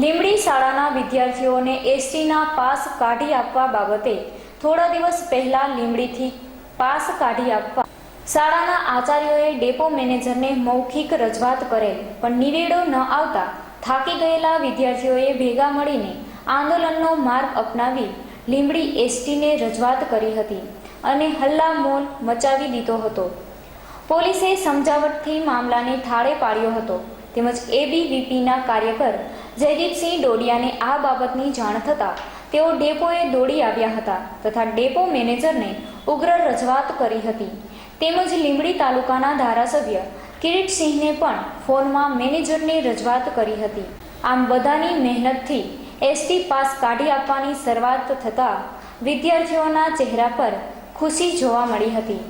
લીંબડી શાળાના વિદ્યાર્થીઓને એસટીના પાસ કાઢી આપવા બાબતે થોડા દિવસ પહેલા લીમડીથી પાસ કાઢી આપવા. શાળાના આચાર્યોએ ડેપો મેનેજરને મૌખિક રજૂઆત કરેલ, પણ નિવેડો ન આવતા થાકી ગયેલા વિદ્યાર્થીઓએ ભેગા મળીને આંદોલનનો માર્ગ અપનાવી લીમડી એસટીને રજૂઆત કરી હતી અને હલ્લામોલ મચાવી દીધો હતો. પોલીસે સમજાવટથી મામલાને થાળે પાડ્યો હતો. તેમજ એબીવીપીના કાર્યકર જયદીપસિંહ ડોડિયાને આ બાબતની જાણ થતાં તેઓ ડેપોએ દોડી આવ્યા હતા તથા ડેપો મેનેજરને ઉગ્ર રજૂઆત કરી હતી. તેમજ લીંબડી તાલુકાના ધારાસભ્ય કિરીટસિંહને પણ ફોનમાં મેનેજરને રજૂઆત કરી હતી. આમ બધાની મહેનતથી એસટી પાસ કાઢી આપવાની શરૂઆત થતાં વિદ્યાર્થીઓના ચહેરા પર ખુશી જોવા મળી હતી.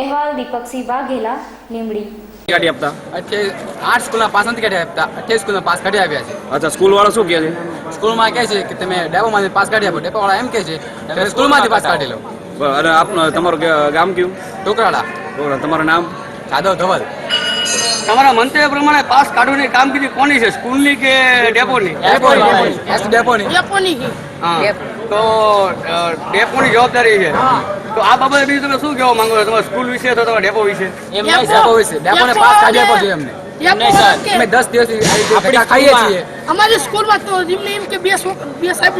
અહેવાલ દીપકસિંહ વાઘેલા લીમડી કાઢી આપતા? આઠ સ્કૂલના પાસ નથી કાઢી આપતા. અઠ્યાવીસ સ્કૂલના પાસ કાઢી આવ્યા છે. અચ્છા સ્કૂલ વાળા શું કહે છે? સ્કૂલમાં કહે છે કે તમે ડેપોમાંથી પાસ કાઢી આપો. ડેપોવાળા એમ કહે છે તમે સ્કૂલમાંથી પાસ કાઢી લો. અને આપનું તમારું ગામ કયું? ટોકરાળા બરોબર. તમારું નામ? જાદવ ધવલ. તમારા મંતવ્ય પ્રમાણે પાસ કાઢવાની કામગીરી કોની છે? સ્કૂલની કે ડેપોની? ડેપોની ડેપોની. હા. તો ડેપોની જવાબદારી છે. તો આ બાબતે બીજું તમે શું કહેવા માંગો છો? તમારા સ્કૂલ વિશે અથવા તમારા ડેપો વિશે? એમ નહીં ડેપો વિશે. ડેપોને પાસ કાઢી આપો જોઈએ અમને અમે દસ દિવસથી આપણે ખાઈએ છીએ. અમારી સ્કૂલમાં તો એમને એમ કે બે બે સાહેબ